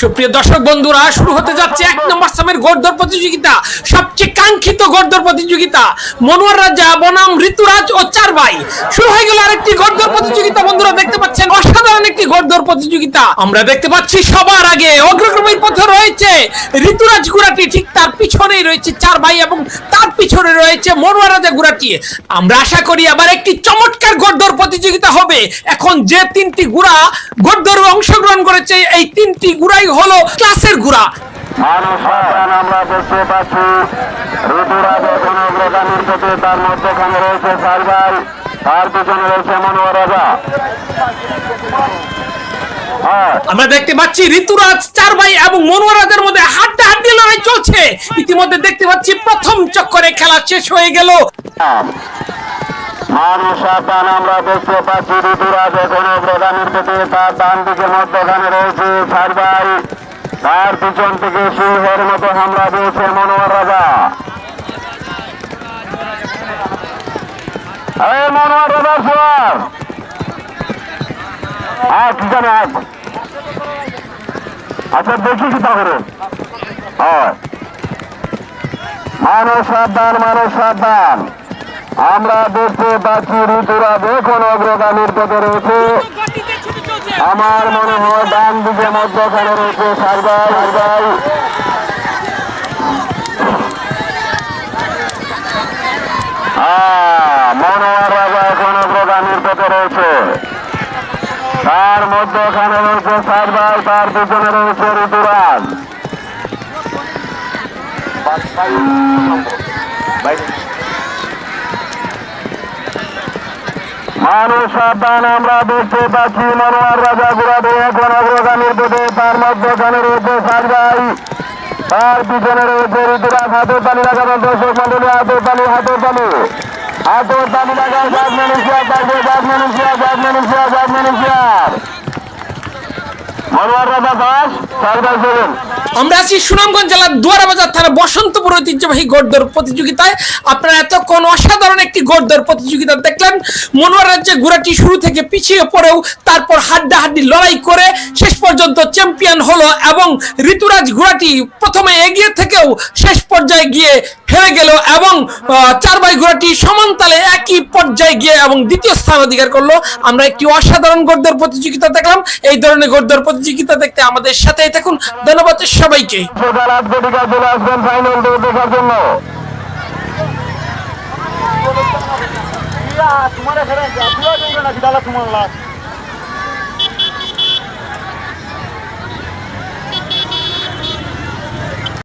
সুপ্রিয় দর্শক বন্ধুরা, শুরু হতে যাচ্ছে এক নম্বর সামের গড়দর প্রতিযোগিতা, সবচেয়ে কাঙ্ক্ষিত গড়দর প্রতিযোগিতা, মনোয়ার রাজা, বনাম, ঋতুরাজ ও চার ভাই শুরু হয়ে গেল আরেকটি গড়দর প্রতিযোগিতা, বন্ধুরা, দেখতে পাচ্ছেন একটি গড়দর প্রতিযোগিতা। আমরা দেখতে পাচ্ছি সবার আগে অগ্রগামীর পথে রয়েছে ঋতুরাজ গুড়াটি। ঠিক তার পিছনেই রয়েছে চার ভাই এবং তার পিছনে রয়েছে মনোয়া রাজা গুড়াটি। আমরা আশা করি আবার একটি চমৎকার গড়দর প্রতিযোগিতা হবে। এখন যে তিনটি গুড়া গড়দরে অংশগ্রহণ করেছে, এই তিনটি গুড়াই হলো ক্লাসের গুড়া। আমরা দেখতে পাচ্ছি। ঋতুরাজ এখন অগ্রগামীর পথে তার মধ্যখানে রয়েছে সারভাই তার পিছনে রয়েছে মনোহর রাজা। হ্যাঁ। আমরা দেখতে পাচ্ছি ঋতুরাজ চার ভাই এবং মনোয়ার রাজার মধ্যে হাড্ডা হাড্ডি লড়াই চলছে। ইতিমধ্যে দেখতে পাচ্ছি প্রথম চক্করে খেলা শেষ হয়ে গেল। মানুষ সাবধান আমরা দেখতে পাচ্ছি ঋতুরাজ এখন পথে তার ডান দিকে মধ্যখানে রয়েছে তার পিছন থেকে সিংহের মতো হামলা দিয়েছে মনোহর রাজা। এই মনোহর রাজা সোয়ার আট জানে আট আচ্ছা দেখি কি তাহলে। মানুষ সাবধান মানুষ সাবধান। আমরা দেখতে পাচ্ছি ঋতুরা দেখুন অগ্রগামীর পথে রয়েছে আমার মনে হয় ডান দিকে মধ্যখানে রয়েছে সারবাই আহ, মনোহর রাজা এখন অগ্রগামীর পথে রয়েছে। তার মধ্যখানে রয়েছে সারবাই তার পিছনে রয়েছে ঋতুরাজ। মানুষ সাবধান আমরা দেখতে পাচ্ছি মনোয়ার রাজা গুড়াতে এখন অগ্রগামীর পথে তার মধ্যখানে রয়েছে সারবাই তার পিছনে রয়েছে ঋতুরাজ হাতের তালি লাগানো দর্শক মন্ডলী হাতের তালি হাতের তালি হাতের তালি লাগায় জাত মনোয়ার রাজা দাস সারবাই সেভেন আমরা সুনামগঞ্জ জেলার দুয়ারাবাজার থানা বসন্তপুর ঐতিহ্যবাহী প্রতিযোগিতায়। আপনারা এতক্ষণ অসাধারণ একটি দেখলেন। মনোয়ার শুরু থেকে পিছিয়ে পড়েও তারপর হাড্ডা হাড্ডি লড়াই করে শেষ পর্যন্ত চ্যাম্পিয়ন হলো এবং ঋতুরাজ ঘোড়াটি প্রথমে এগিয়ে থেকেও শেষ পর্যায়ে গিয়ে হেরে গেল এবং চার ভাই ঘোড়াটি সমান তালে একই পর্যায়ে গিয়ে এবং দ্বিতীয় স্থান অধিকার করল। আমরা একটি অসাধারণ গড়দর প্রতিযোগিতা দেখলাম। এই ধরনের গড়দর প্রতিযোগিতা দেখতে আমাদের সাথেই থাকুন। ধন্যবাদ সবাইকে। তোমার এখানে দাদা তোমার লাস্ট